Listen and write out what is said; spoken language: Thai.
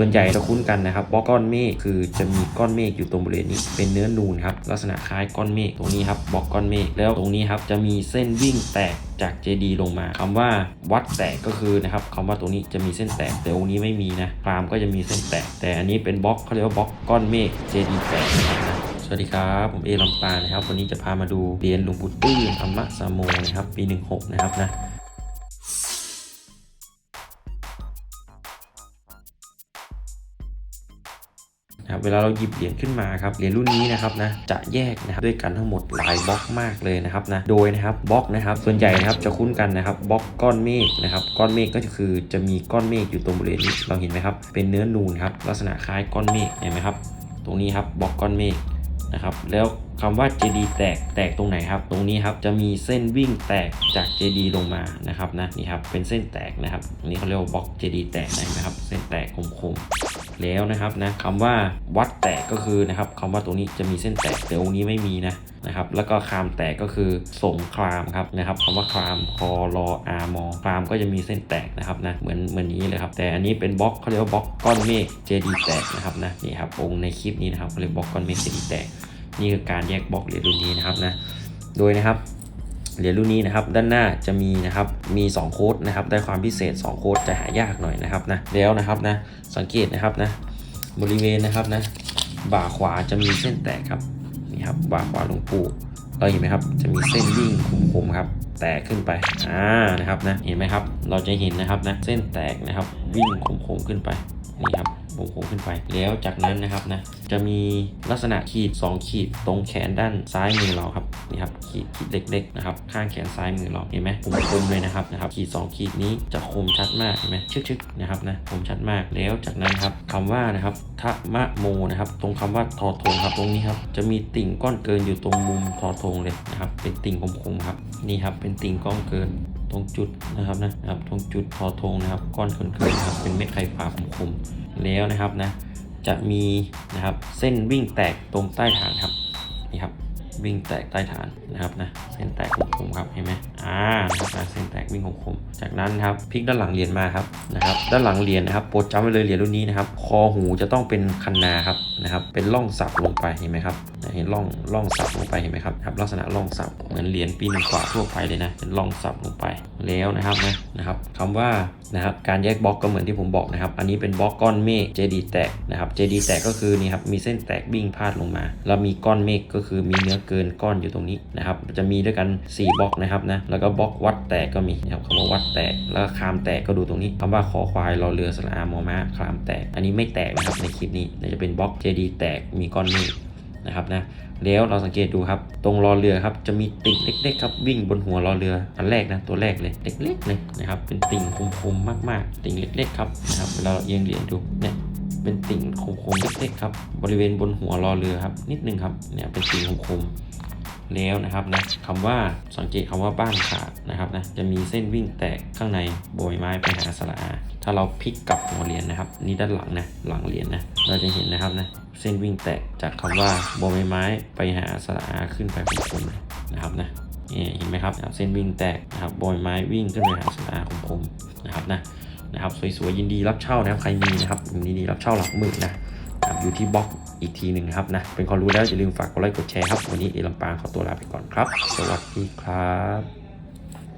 ส่วนใหญ่จะคุ้นกันนะครับบล็อกก้อนเมฆคือจะมีก้อนเมฆอยู่ตรงบริเวณนี้ เป็นเนื้อนูนครับลักษณะคล้ายก้อนเมฆตรงนี้ครับบล็อกก้อนเมฆแล้วตรงนี้ครับจะมีเส้นวิ่งแตกจากเจดีลงมาคำว่าวัดแตกก็คือนะครับคำว่าตรงนี้จะมีเส้นแตกแต่องค์นี้ไม่มีนะพรามก็จะมีเส้นแตก แต่อันนี้เป็นบล็อกเขาเรียกว่าบล็อกก้อนเมฆเจดีแตกนะครับสวัสดีครับ ผมเอลำปานะครับ วันนี้จะพามาดูเหรียญหลวงปู่ตื้อธรรมสามโมนะครับ ปี 16 นะครับนะ นะครับเวลาเราหยิบเหรียญขึ้นมาครับเหรียญรุ่นนี้นะครับนะจะแยกนะครับด้วยกันทั้งหมดหลายบล็อกมากเลยนะครับนะโดยนะครับบล็อกนะครับส่วนใหญ่นะครับจะคุ้นกันนะครับบล็อกก้อนเมฆนะครับก้อนเมฆก็คือจะมีก้อนเมฆอยู่ตรงบริเวณนี้เราเห็นไหมครับเป็นเนื้อนูนครับลักษณะคล้ายก้อนเมฆเห็นไหมครับตรงนี้ครับบล็อกก้อนเมฆนะครับแล้วคำว่าเจดีแตกแตกตรงไหนครับ ตรงนี้ครับจะมีเส้นวิ่งแตกจากเจดีลงมานะครับนะนี่ครับเป็นเส้นแตกนะครับนนี้เขาเรียกว่าบล็อกเจดีแตกนะครับเส้นแตกคมๆ แล้วนะครับนะคำว่าวัดแตกก็คือนะครับคำว่าตรงนี้จะมีเส้นแตกแต่องนี้ไม่มีนะนะครับแล้วก็คามแตกก็คือสงครามครับนะครับคำว่าครามคอรออามอครามก็จะมีเส้นแตกนะครับนะเหมือนเหมือนนี้เลยครับแต่อันนี้เป็นบล็อกเขาเรียกว่าบล็อกก้อนเมฆเจดีแตกนะครับนะนี่ครับองค์ในคลิปนี้นะครับเขาเรียกบล็อกก้อนเมฆเจดีแตกนี่คือการแยกบล็อกเรียญรุ่นนี้นะครับนะโดยนะครับ เหรียญรุ่นนี้นะครับด้านหน้าจะมีนะครับมี 2 โค้ดนะครับได้ความพิเศษ 2 โค้ดจะหายากหน่อยนะครับนะแล้วนะครับนะสังเกตนะครับนะบริเวณนะครับนะบ่าขวาจะมีเส้นแตกครับนี่ครับบ่าขวาหลวงปู่เราเห็นไหมครับจะมีเส้นวิ่งคมๆครับแตกขึ้นไป อ่า นะครับนะ เห็นไหมครับ เราจะเห็นนะครับนะ เส้นแตกนะครับ วิ่งคมๆขึ้นไป นี่ครับ คมขึ้นไป แล้วจากนั้นนะครับนะจะมีลักษณะขีด 2 ขีดตรงแขนด้านซ้ายมือเราครับนี่ครับขีดขีดเล็กๆนะครับข้างแขนซ้ายมือเราเห็นไหมคมๆเลยนะครับนะครับขีด 2 ขีดนี้จะคมชัดมากเห็นไหมชึกๆนะครับนะคมชัดมากแล้วจากนั้นครับคำว่านะครับทะมะโมนะครับตรงคำว่าทอทงครับตรงนี้ครับจะมีติ่งก้อนเกินอยู่ตรงมุมทอทงเลยนะครับเป็นติ่งคมๆครับนี่ครับเป็นติ่งก้อนเกินตรงจุดนะครับนะครับตรงจุดทอทงนะครับก้อนเกินๆนะครับเป็นเม็ดไข่ฟ้าคมๆ แล้วนะครับนะจะมีนะครับเส้นวิ่งแตกตรงใต้ฐานครับนี่ครับวิ่งแตกใต้ฐานนะครับนะเส้นแตกคมๆครับเห็นไหมอ่านะครับนะเส้นแตกวิ่งคมๆจากนั้นครับพลิกด้านหลังเหรียญมาครับนะครับด้านหลังเหรียญนะครับโปรดจำไว้เลยเหรียญรุ่นนี้นะครับคอหูจะต้องเป็นคันนาครับ นะครับเป็นร่องสับลงไปเห็นไหมครับเห็นร่องร่องสับลงไปเห็นไหมครับครับลักษณะร่องสับเหมือนเหรียญปีนกว่าทั่วไปเลยนะเป็นร่องสับลงไปแล้วนะครับนะนะครับคำว่านะครับการแยกบล็อกก็เหมือนที่ผมบอกนะครับ อันนี้เป็นบล็อกก้อนเมฆเจดีแตกนะครับเจดีแตกก็คือนี่ครับมีเส้นแตกวิ่งพาดลงมา แล้วมีก้อนเมฆก็คือมีเนื้อเกินก้อนอยู่ตรงนี้นะครับจะมีด้วยกัน 4บล็อกนะครับนะแล้วก็บล็อกวัดแตกก็มีนะครับคำว่าวัดแตกแล้วก็คามแตกก็ดูตรงนี้คำว่าคอควายรอเรือสระอามอม้าคามแตก อันนี้ไม่แตกนะครับในคลิปนี้จะเป็นบล็อกเจดีแตกมีก้อนเมฆนะครับนะแล้วเราสังเกตดูครับ ตรงรอเรือครับจะมีติ่งเล็กๆครับวิ่งบนหัวรอเรืออันแรกนะตัวแรกเลยเล็กๆเลยนะครับเป็นติ่งคมๆมากๆ ติ่งเล็กๆครับนะครับเราเอียงเหรียญดูเนี่ยเป็นติ่งคมๆเล็กๆครับบริเวณบนหัวรอเรือครับนิดนึงครับเนี่ยเป็นติ่งคม แล้วนะครับนะคำว่าสังเกตคำว่าบ้านขาดนะครับนะจะมีเส้นวิ่งแตกข้างในโบยไม้ไปหาสระอา ถ้าเราพลิกกลับหัวเหรียญนะครับ นี่ด้านหลังนะหลังเหรียญนะเราจะเห็นนะครับนะเส้นวิ่งแตกจากคำว่าโบยไม้ไปหาสระอาขึ้นไปคมๆเลยนะครับนะเห็นไหมครับเส้นวิ่งแตกนะครับโบยไม้วิ่งขึ้นไปหาสระอาคมๆนะครับนะนะครับสวยๆยินดีรับเช่านะครับใครมีนะครับยินดีรับเช่าหลักหมื่นนะ อยู่ที่บล็อกอีกทีหนึ่งนะครับนะเป็นความรู้แล้วอย่าลืมฝากกดไลค์กดแชร์ครับ วันนี้เอลัมปางขอตัวลาไปก่อนครับ สวัสดีครับ